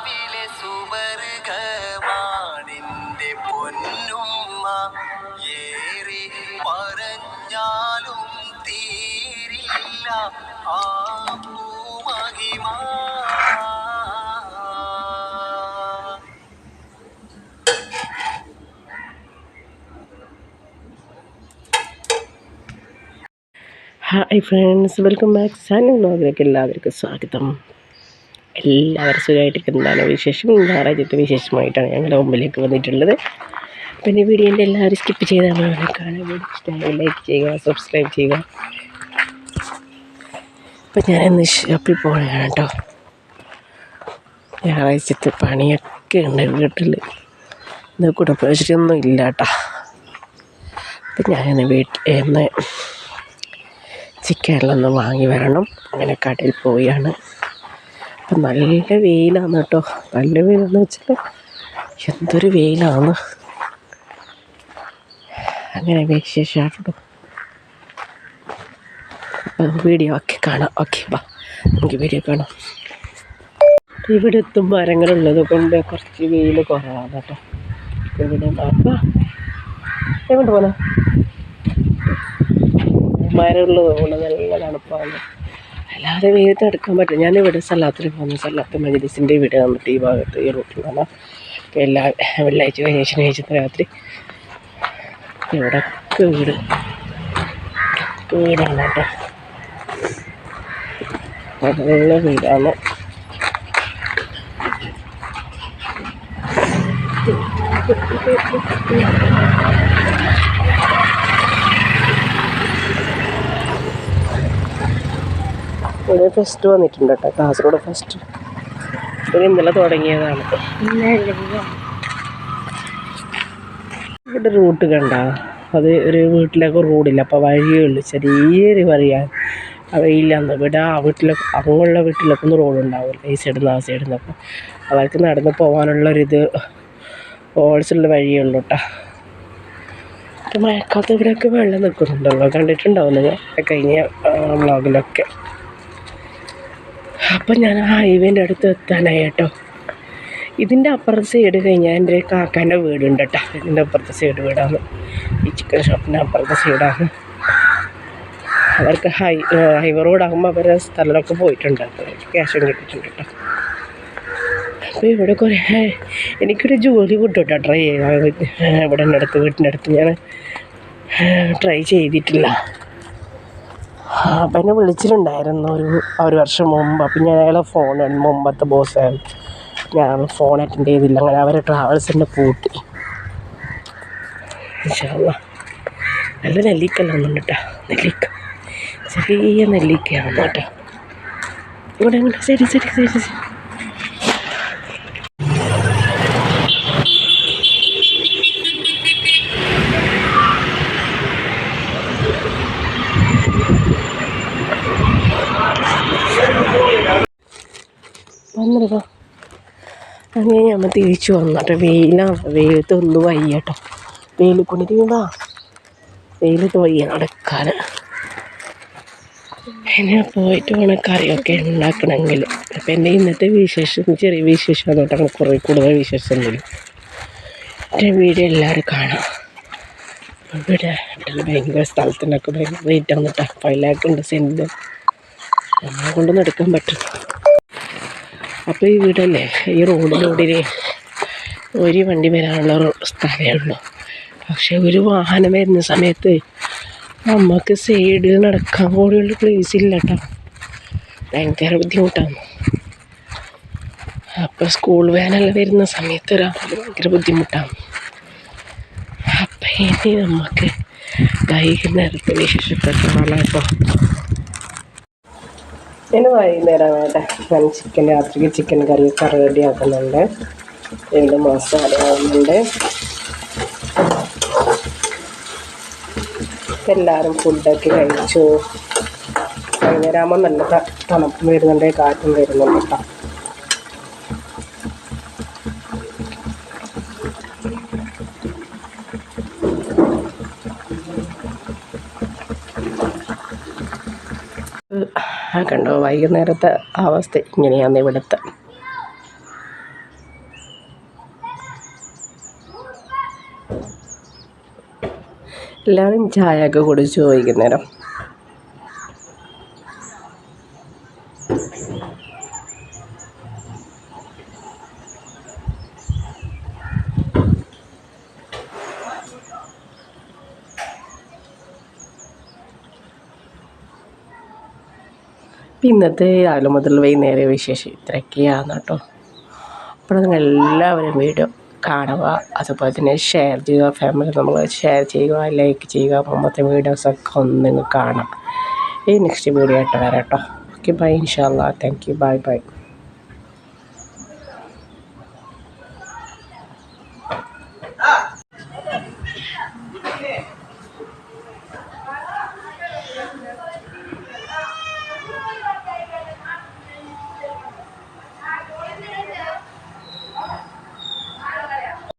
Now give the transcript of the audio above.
രാവിലെ സുവർഗമാണിന്റെ പൊന്നുമ്മ ഏറി പറഞ്ഞാലും തീരില്ല. ആ പൂമഹിമ ഹായ് ഫ്രണ്ട്സ് വെൽക്കം ബാക്ക് സാനും നോവിലേക്ക് എല്ലാവർക്കും സ്വാഗതം. എല്ലാവരും സുഖമായിട്ടിരിക്കുന്നതാണ്. വിശേഷം ഞായറാഴ്ചത്തെ വിശേഷമായിട്ടാണ് ഞങ്ങളുടെ മുമ്പിലേക്ക് വന്നിട്ടുള്ളത്. പിന്നെ വീഡിയോ വീഡിയോന്റെ എല്ലാവരും സ്കിപ്പ് ചെയ്താൽ മതി. കാണാൻ വേണ്ടി ഇഷ്ടമായി ലൈക്ക് ചെയ്യുക സബ്സ്ക്രൈബ് ചെയ്യുക. ഇപ്പം ഞാനിന്ന് ഷോപ്പിൽ പോവുകയാണ് കേട്ടോ. ഞായറാഴ്ചത്തെ പണിയൊക്കെ ഉണ്ട് വീട്ടിൽ ഇന്ന് കുടുംബശ്രീയൊന്നും ഇല്ല കേട്ടോ. അപ്പം ഞാനിന്ന് വീട്ടിൽ ഇന്ന് ചിക്കനിലൊന്ന് വാങ്ങി വരണം. അങ്ങനെ കടയിൽ പോയാണ് നല്ല വെയിലാണ് കേട്ടോ. നല്ല വെയിലെന്ന് വെച്ചാൽ എന്തൊരു വെയിലാണ്. അങ്ങനെ വിശേഷമായിട്ടു വീഡിയോ ഒക്കെ കാണാം. ഓക്കെ ബാ നമുക്ക് വീഡിയോ കാണാം. ഇവിടെ എത്തും മരങ്ങളുള്ളത് കൊണ്ട് കുറച്ച് വെയിൽ കുറവാണ് കേട്ടോ. ഇവിടെ എങ്ങോട്ട് പോകാനാ മരമുള്ളത് കൊണ്ട് നല്ല തണുപ്പാണ്. അല്ലാതെ വേഗത്തിൽ എടുക്കാൻ പറ്റും. ഞാൻ ഇവിടെ സല്ലാത്തിൽ പോകുന്നു സല്ലാത്ത് മജിദിസിന്റെ വീട് വന്നിട്ട് ഈ ഭാഗത്ത് ഈ റൂട്ടിലാണ് അപ്പോൾ എല്ലാ വെള്ളിയാഴ്ച ശനിയാഴ്ച രാത്രി ഇവിടെയൊക്കെ വീട്. വീടാണ് കേട്ടോ നല്ല വീടാണ്. ഫസ്റ്റ് വന്നിട്ടുണ്ട് കേട്ടോ. കാസർഗോഡ് ഫെസ്റ്റ്. ഇത് ഇന്നലെ തുടങ്ങിയതാണ്. ഇവിടെ റൂട്ട് കണ്ട? അത് ഒരു വീട്ടിലേക്ക് റോഡില്ല അപ്പോൾ വഴിയേ ഉള്ളൂ ചെറിയൊരു പറയാൻ എന്താ ഇവിടെ ആ വീട്ടിലൊക്കെ അങ്ങുള്ള വീട്ടിലൊക്കെ ഒന്ന് റോഡ് ഉണ്ടാവില്ല ഈ സൈഡിൽ നിന്ന് ആ സൈഡിൽ നിന്ന് അപ്പോൾ അവർക്ക് നടന്ന് പോകാനുള്ളൊരിത് ഓൾസുള്ള വഴിയേ കേട്ടോ. മഴക്കാലത്ത് ഇവിടെയൊക്കെ വെള്ളം നിൽക്കുന്നുണ്ടല്ലോ. കണ്ടിട്ടുണ്ടാവും നിങ്ങൾ കഴിഞ്ഞ വ്ളോഗിലൊക്കെ അപ്പം ഞാൻ ആ ഹൈവേന്റെ അടുത്ത് എത്താനായി കേട്ടോ. ഇതിന്റെ അപ്പുറത്തെ സൈഡ് കഴിഞ്ഞാൽ എന്റെ കാക്കാന്റെ വീടുണ്ട് കേട്ടോ. ഇതിന്റെ അപ്പുറത്തെ സൈഡ് വീടാണ്. ഈ ചിക്കൻ ഷോപ്പിന്റെ അപ്പുറത്തെ സൈഡാണ് അവർക്ക് ഹൈ ഹൈവേ റോഡാകുമ്പോൾ അവരുടെ സ്ഥലമൊക്കെ പോയിട്ടുണ്ട്. ക്യാഷും കിട്ടിയിട്ടുണ്ട് കേട്ടോ. അപ്പോൾ ഇവിടെ കുറേ എനിക്കൊരു ജോലി കിട്ടും കേട്ടോ ട്രൈ ചെയ്യാൻ ഇവിടെ അടുത്ത് വീട്ടിന്റെ അടുത്ത് ഞാൻ ട്രൈ ചെയ്തിട്ടില്ല. അപ്പം എന്നെ വിളിച്ചിട്ടുണ്ടായിരുന്നു ഒരു ഒരു വർഷം മുമ്പ്. അപ്പം ഞാൻ അയാളെ ഫോൺ മുമ്പത്തെ ബോസായിരുന്നു ഞാൻ ഫോൺ അറ്റൻഡ് ചെയ്തില്ല. അങ്ങനെ അവരെ ട്രാവൽസിന്റെ പൂട്ടി. നല്ല നെല്ലിക്കല്ല ഒന്നുണ്ട് കേട്ടോ നെല്ലിക്ക. ചെറിയ നെല്ലിക്കയാണ് കേട്ടോ. ഇവിടെ. ശരി ശരി ശരി ശരി. വന്നിട്ടോ അങ്ങനെ നമ്മൾ തിരിച്ചു വന്നോട്ടെ വെയിലാണ് വെയിലത്ത് ഒന്ന് വയ്യ കേട്ടോ വെയിൽ കൊണ്ടിരിക്കുന്നതാ വെയിലത്ത് വയ്യ നടക്കാൻ എന്നെ പോയിട്ട് വേണം കറിയൊക്കെ ഉണ്ടാക്കണമെങ്കിൽ അപ്പം എന്റെ ഇന്നത്തെ വിശേഷം ചെറിയ വിശേഷം അതുകൊണ്ട് അങ്ങനെ കുറേ കൂടുതൽ വിശേഷം വിശേഷമൊന്നുമില്ല എന്റെ വീഡിയോ എല്ലാവരും കാണാം. ഇവിടെ ഇവിടെ ഭയങ്കര സ്ഥലത്തിനൊക്കെ ഭയങ്കര റേറ്റ് കേട്ടോ. ഫൈവ് ലാക്ക് ഉണ്ട് സെന്റ് നമ്മളെ കൊണ്ടൊന്നും എടുക്കാൻ പറ്റും അപ്പോൾ ഈ വീടല്ലേ ഈ റോഡിലൂടെ ഒരു വണ്ടി വരാനുള്ള സ്ഥലമേ ഉള്ളൂ. പക്ഷെ ഒരു വാഹനം വരുന്ന സമയത്ത് നമുക്ക് സൈഡിൽ നടക്കാൻ കൂടിയുള്ള പ്ലേസ് ഇല്ല കേട്ടോ ഭയങ്കര ബുദ്ധിമുട്ടാണ്. അപ്പോൾ സ്കൂൾ വാനെല്ലാം വരുന്ന സമയത്ത് രാവിലെ ഭയങ്കര ബുദ്ധിമുട്ടാണ്. അപ്പം ഇനി നമുക്ക് വൈകുന്നേരത്തെ വിശേഷപ്പെട്ട കാണാം കേട്ടോ ഞാൻ വൈകുന്നേരം വേണ്ട. ഞാൻ ചിക്കൻ രാത്രിക്ക് ചിക്കൻ കറിയൊക്കെ റെഡി ആക്കുന്നുണ്ട്. രണ്ട് മസാല ആവുന്നുണ്ട് എല്ലാവരും ഫുഡൊക്കെ കഴിച്ചു. വൈകുന്നേരം ആകുമ്പോൾ നല്ല തണുപ്പ് വരുന്നുണ്ട് കാറ്റും വരുന്നുണ്ട് കേട്ടോ. ആ കണ്ടോ? വൈകുന്നേരത്തെ അവസ്ഥ ഇങ്ങനെയാണ് ഇവിടുത്തെ. എല്ലാവരും ചായയൊക്കെ കുടിച്ചു വൈകുന്നേരം. ഇന്നത്തെ രാവിലെ മുതൽ വൈകുന്നേരം വിശേഷം ഇത്രയൊക്കെയാണ് കേട്ടോ. അപ്പോൾ നിങ്ങൾ എല്ലാവരും വീഡിയോ കാണുക അതുപോലെ തന്നെ ഷെയർ ചെയ്യുക ഫാമിലി നമ്മൾ ഷെയർ ചെയ്യുക ലൈക്ക് ചെയ്യുക മുമ്പത്തെ വീഡിയോസൊക്കെ ഒന്ന് നിങ്ങൾ കാണാം. ഈ നെക്സ്റ്റ് വീഡിയോ ആയിട്ട് വരാം കേട്ടോ. ഓക്കെ ബൈ ഇൻഷാല്ലാ താങ്ക് യു ബൈ ബൈ